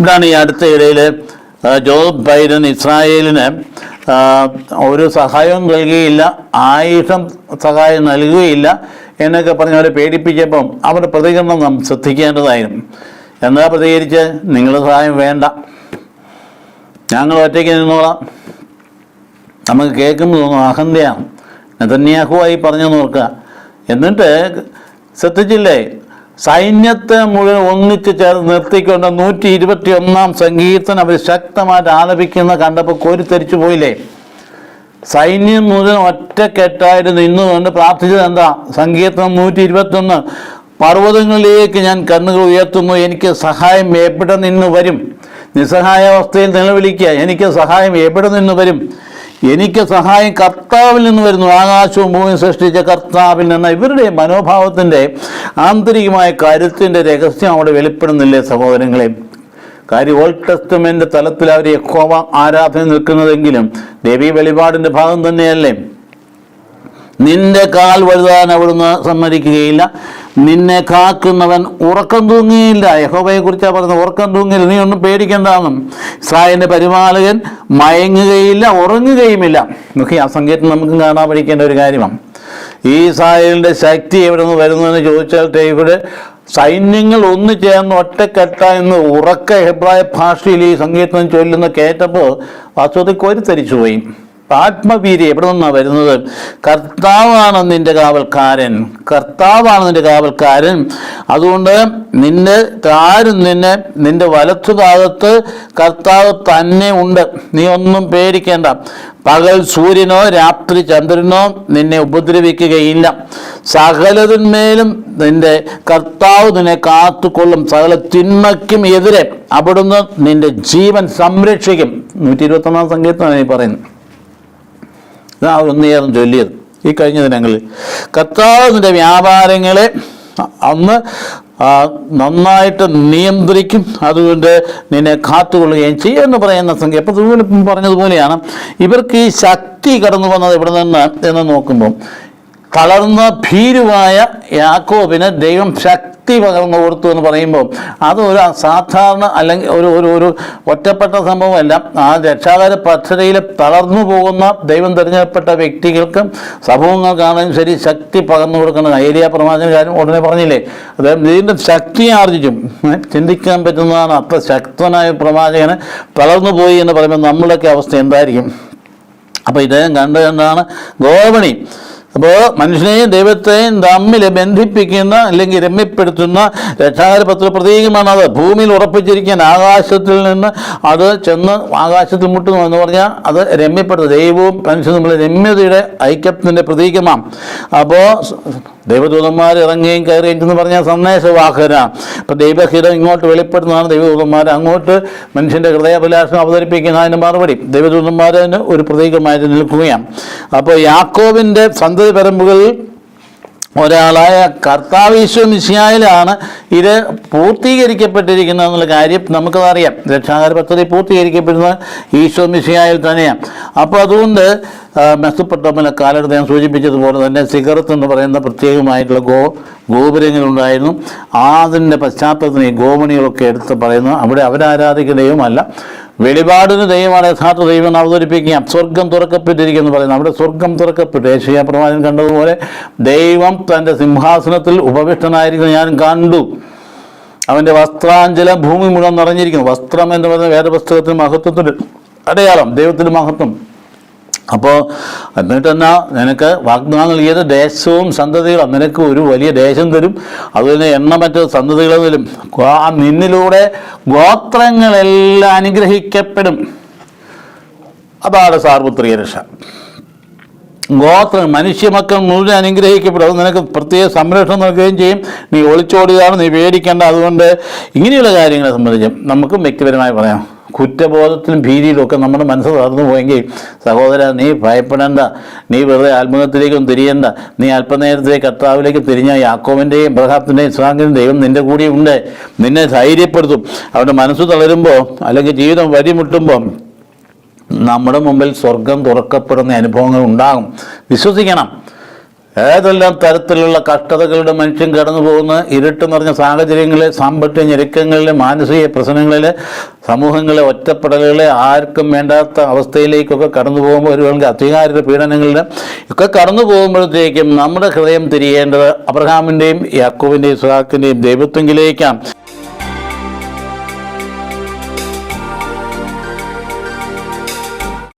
ഇവിടാണ് ഈ അടുത്ത ഇടയിൽ ജോ ബൈഡൻ ഇസ്രായേലിന് ഒരു സഹായവും നൽകുകയില്ല ആയുധം സഹായം നൽകുകയില്ല എന്നൊക്കെ പറഞ്ഞ് അവരെ പേടിപ്പിച്ചപ്പം അവരുടെ പ്രതികരണം നാം ശ്രദ്ധിക്കേണ്ടതായിരുന്നു. എന്താ പ്രതികരിച്ച്? നിങ്ങളുടെ സഹായം വേണ്ട. ഞങ്ങൾ ഒറ്റയ്ക്ക് നിന്നോളാം. നമുക്ക് കേൾക്കുമ്പോൾ തോന്നും അഹന്തയാണ് നെതന്യാഹുവായി പറഞ്ഞു നോക്കുക. എന്നിട്ട് ശ്രദ്ധിച്ചില്ലേ? സൈന്യത്തെ മുഴുവൻ ഒന്നിച്ച് ചേർന്ന് നിർത്തിക്കൊണ്ട് നൂറ്റി ഇരുപത്തി ഒന്നാം സംഗീതം അവർ ശക്തമായിട്ട് ആലപിക്കുന്ന കണ്ടപ്പോൾ കോരിത്തെരിച്ചു പോയില്ലേ? സൈന്യം മുഴുവൻ ഒറ്റക്കെട്ടായിരുന്നു. ഇന്ന് കൊണ്ട് പ്രാർത്ഥിച്ചത് എന്താ? സംഗീതം നൂറ്റി ഇരുപത്തൊന്ന് പർവതങ്ങളിലേക്ക് ഞാൻ കണ്ണുകൾ ഉയർത്തുന്നു. എനിക്ക് സഹായം എവിടെ നിന്ന് വരും? നിസ്സഹായാവസ്ഥയിൽ നിലവിളിക്കുക. എനിക്ക് സഹായം എവിടെ നിന്ന് വരും? എനിക്ക് സഹായം കർത്താവിൽ നിന്ന് വരുന്നു. ആകാശവും ഭൂമിയും സൃഷ്ടിച്ച കർത്താവിൽ നിന്ന്. ഇവരുടെ മനോഭാവത്തിന്റെ ആന്തരികമായ കരുത്തിന്റെ രഹസ്യം അവിടെ വെളിപ്പെടുന്നില്ലേ സഹോദരങ്ങളെ? കാര്യം ഓൾഡ് ടെസ്റ്റമെന്റ് തലത്തിൽ അവർ യഹോവ ആരാധന നിൽക്കുന്നതെങ്കിലും ദേവി വെളിപാടിന്റെ ഭാഗം തന്നെയല്ലേ? നിന്റെ കാൽ വലുതാൻ അവിടുന്ന് സമ്മതിക്കുകയില്ല. നിന്നെ കാക്കുന്നവൻ ഉറക്കം തൂങ്ങിയില്ല. യഹോബയെ കുറിച്ചാണ് പറഞ്ഞത് ഉറക്കം തൂങ്ങിയില്ല. നീ ഒന്നും പേടിക്കണ്ടെന്നും. ഇസ്രായേലിന്റെ പരിപാലകൻ മയങ്ങുകയില്ല ഉറങ്ങുകയുമില്ല. നോക്കി ആ സംഗീതം നമുക്ക് കാണാൻ പഠിക്കേണ്ട ഒരു കാര്യമാണ്. ഈ ഇസ്രായേലിന്റെ ശക്തി എവിടെ നിന്ന് വരുന്നതെന്ന് ചോദിച്ചാൽ ഇവിടെ സൈന്യങ്ങൾ ഒന്നു ചേർന്ന് ഒറ്റക്കെട്ട എന്ന് ഉറക്ക ഹെബ്രായ ഭാഷയിൽ ഈ സംഗീതം ചൊല്ലുന്ന കേട്ടപ്പോൾ വാസ്തവത്തിൽ കോരിത്തരിച്ചു പോയി ആത്മവീര്യം എവിടെ നിന്നാണ് വരുന്നത്? കർത്താവാണ് നിന്റെ കാവൽക്കാരൻ. കർത്താവാണ് നിന്റെ കാവൽക്കാരൻ. അതുകൊണ്ട് നിന്റെ ആരും നിന്നെ നിന്റെ വലത്തുഭാഗത്ത് കർത്താവ് തന്നെ ഉണ്ട്. നീ ഒന്നും പേടിക്കേണ്ട. പകൽ സൂര്യനോ രാത്രി ചന്ദ്രനോ നിന്നെ ഉപദ്രവിക്കുകയില്ല. സകലതിന്മേലും നിന്റെ കർത്താവ് നിന്നെ കാത്തുകൊള്ളും. സകല തിന്മയ്ക്കും എതിരെ അവിടുന്ന് നിന്റെ ജീവൻ സംരക്ഷിക്കും. നൂറ്റി ഇരുപത്തൊന്നാം സംഗീതമാണ് ഈ പറയുന്നത് ഇതാ ചേർന്ന് ചൊല്ലിയത് ഈ കഴിഞ്ഞ ദിനങ്ങളിൽ. കർത്താവിന്റെ വ്യാപാരങ്ങളെ അന്ന് നന്നായിട്ട് നിയന്ത്രിക്കും. അതുകൊണ്ട് നിന്നെ കാത്തുകൊള്ളുകയും ചെയ്യും എന്ന് പറയുന്ന സംഖ്യ അപ്പോൾ ഇതുപോലെ പറഞ്ഞതുപോലെയാണ് ഇവർക്ക് ഈ ശക്തി കടന്നു വന്നത് ഇവിടെ നിന്ന് എന്ന് നോക്കുമ്പം തളർന്ന ഭീരുവായ യാക്കോബിന് ദൈവം ശക്തി പകർന്നു കൊടുത്തു എന്ന് പറയുമ്പോൾ അത് ഒരു സാധാരണ അല്ലെങ്കിൽ ഒരു ഒരു ഒരു ഒറ്റപ്പെട്ട സംഭവമല്ല. ആ രക്ഷാകര പദ്ധതിയിൽ തളർന്നു പോകുന്ന ദൈവം തിരഞ്ഞെടുപ്പെട്ട വ്യക്തികൾക്കും സമൂഹങ്ങൾക്കാണെങ്കിലും ശരി ശക്തി പകർന്നു കൊടുക്കണം ഏരിയ പ്രവാചന കാര്യം ഉടനെ പറഞ്ഞില്ലേ? അദ്ദേഹം വീണ്ടും ശക്തി ആർജിക്കും. ചിന്തിക്കാൻ പറ്റുന്നതാണ്. അത്ര ശക്തനായ പ്രവാചകന് തളർന്നു പോയി എന്ന് പറയുമ്പോൾ നമ്മളൊക്കെ അവസ്ഥ എന്തായിരിക്കും? അപ്പോൾ ഇദ്ദേഹം കണ്ടു കണ്ടാണ് ഗോവണി അപ്പോൾ മനുഷ്യനെയും ദൈവത്തെയും തമ്മിൽ ബന്ധിപ്പിക്കുന്ന അല്ലെങ്കിൽ രമ്യപ്പെടുത്തുന്ന രക്ഷാകരപത്ര പ്രതീകമാണ് അത്. ഭൂമിയിൽ ഉറപ്പിച്ചിരിക്കാൻ ആകാശത്തിൽ നിന്ന് അത് ചെന്ന് ആകാശത്തിൽ മുട്ടുന്നു എന്ന് പറഞ്ഞാൽ അത് രമ്യപ്പെടുത്തും ദൈവവും മനുഷ്യനും തമ്മിൽ രമ്യതയുടെ ഐക്യത്തിന്റെ പ്രതീകമാണ്. അപ്പോൾ ദൈവദൂതന്മാർ ഇറങ്ങുകയും കയറുകയും എന്ന് പറഞ്ഞാൽ സന്ദേശവാഹന. അപ്പോൾ ദൈവഹിതം ഇങ്ങോട്ട് വെളിപ്പെടുന്നതാണ് ദൈവദൂതന്മാർ. അങ്ങോട്ട് മനുഷ്യന്റെ ഹൃദയാഭിലാഷം അവതരിപ്പിക്കുന്നതിന് മറുപടി. ദൈവദൂതന്മാരതിന് ഒരു പ്രതീകമായിട്ട് നിൽക്കുകയാണ്. അപ്പോൾ യാക്കോവിന്റെ സന്തതി പരമ്പുകളിൽ ഒരാളായ കർത്താവ് ഈശോ മിശിയായിലാണ് ഇത് പൂർത്തീകരിക്കപ്പെട്ടിരിക്കുന്നത് എന്നുള്ള കാര്യം നമുക്കതറിയാം. രക്ഷാകര പദ്ധതി പൂർത്തീകരിക്കപ്പെടുന്നത് ഈശോ മിശിയായിൽ തന്നെയാണ്. അപ്പോൾ അതുകൊണ്ട് മെസ്സപ്പെട്ടോമല കാലത്ത് ഞാൻ സൂചിപ്പിച്ചതുപോലെ തന്നെ സിഗറത്ത് എന്ന് പറയുന്ന പ്രത്യേകമായിട്ടുള്ള ഗോ ഗോപുരങ്ങളുണ്ടായിരുന്നു. അതിന്റെ പശ്ചാത്തലത്തിന് ഈ ഗോമണികളൊക്കെ എടുത്ത് പറയുന്നു അവിടെ അവരാരാധിക്കുന്ന ദൈവമല്ല വെളിപാടിന് ദൈവമാണ് യഥാർത്ഥ ദൈവം അവതരിപ്പിക്കുക സ്വർഗം തുറക്കപ്പെട്ടിരിക്കുന്നു പറയുന്നത് അവിടെ സ്വർഗം തുറക്കപ്പെട്ടു. ഏഷ്യ പ്രവാചകൻ കണ്ടതുപോലെ ദൈവം തന്റെ സിംഹാസനത്തിൽ ഉപവിഷ്ടനായിരിക്കുന്നത് ഞാൻ കണ്ടു. അവന്റെ വസ്ത്രാഞ്ചലം ഭൂമി മുഴുവൻ നിറഞ്ഞിരിക്കുന്നു. വസ്ത്രം എന്ന് പറയുന്ന വേദപുസ്തകത്തിന് മഹത്വത്തിന്റെ അടയാളം ദൈവത്തിന്റെ മഹത്വം. അപ്പോൾ എന്നിട്ട് എന്നാ നിനക്ക് വാഗ്ദാനം നൽകിയത് ദേശവും സന്തതികളും. നിനക്ക് ഒരു വലിയ ദേശം തരും. അതുപോലെ എണ്ണമറ്റ സന്തതികൾ തരും. ആ നിന്നിലൂടെ ഗോത്രങ്ങളെല്ലാം അനുഗ്രഹിക്കപ്പെടും. അതാണ് സാർവത്രിക രക്ഷ. ഗോത്രം മനുഷ്യമക്കൾ മുഴുവൻ അനുഗ്രഹിക്കപ്പെടും. അത് നിനക്ക് പ്രത്യേക സംരക്ഷണം നൽകുകയും ചെയ്യും. നീ ഒളിച്ചോടുകയാണ് നീ പേടിക്കേണ്ട. അതുകൊണ്ട് ഇങ്ങനെയുള്ള കാര്യങ്ങളെ സംബന്ധിച്ചും നമുക്കും വ്യക്തിപരമായി പറയാം. കുറ്റബോധത്തിലും ഭീതിയിലും ഒക്കെ നമ്മുടെ മനസ്സ് തളർന്നു പോയെങ്കിൽ സഹോദര നീ ഭയപ്പെടേണ്ട. നീ വെറുതെ ആത്മഹത്യയിലേക്കും തിരിയേണ്ട. നീ അല്പനേരത്തിലേക്ക് കർത്താവിലേക്ക് തിരിഞ്ഞ യാക്കോവിന്റെയും ബ്രഹാത്തിന്റെയും ഇസ്ലാമിന്റെയും ദൈവം നിന്റെ കൂടെ ഉണ്ട്. നിന്നെ ധൈര്യപ്പെടുത്തും. അവരുടെ മനസ്സ് തളരുമ്പോൾ അല്ലെങ്കിൽ ജീവിതം വഴിമുട്ടുമ്പോൾ നമ്മുടെ മുമ്പിൽ സ്വർഗം തുറക്കപ്പെടുന്ന അനുഭവങ്ങൾ ഉണ്ടാകും. വിശ്വസിക്കണം. ഏതെല്ലാം തരത്തിലുള്ള കഷ്ടതകളുടെ മനുഷ്യൻ കടന്നു പോകുന്ന ഇരുട്ട് നിറഞ്ഞ സാഹചര്യങ്ങളിൽ സാമ്പത്തിക ഞെരുക്കങ്ങളിൽ മാനസിക പ്രശ്നങ്ങളിൽ സമൂഹങ്ങളെ ഒറ്റപ്പെടലുകളെ ആർക്കും വേണ്ടാത്ത അവസ്ഥയിലേക്കൊക്കെ കടന്നു പോകുമ്പോൾ ഒരുവർക്ക് അധികാരിയുടെ പീഡനങ്ങളിലും ഒക്കെ കടന്നു പോകുമ്പോഴത്തേക്കും നമ്മുടെ ഹൃദയം തിരിയേണ്ടത് അബ്രഹാമിന്റെയും യാക്കൂവിന്റെയും സുഹാക്കിന്റെയും ദൈവത്വങ്കിലേക്കാണ്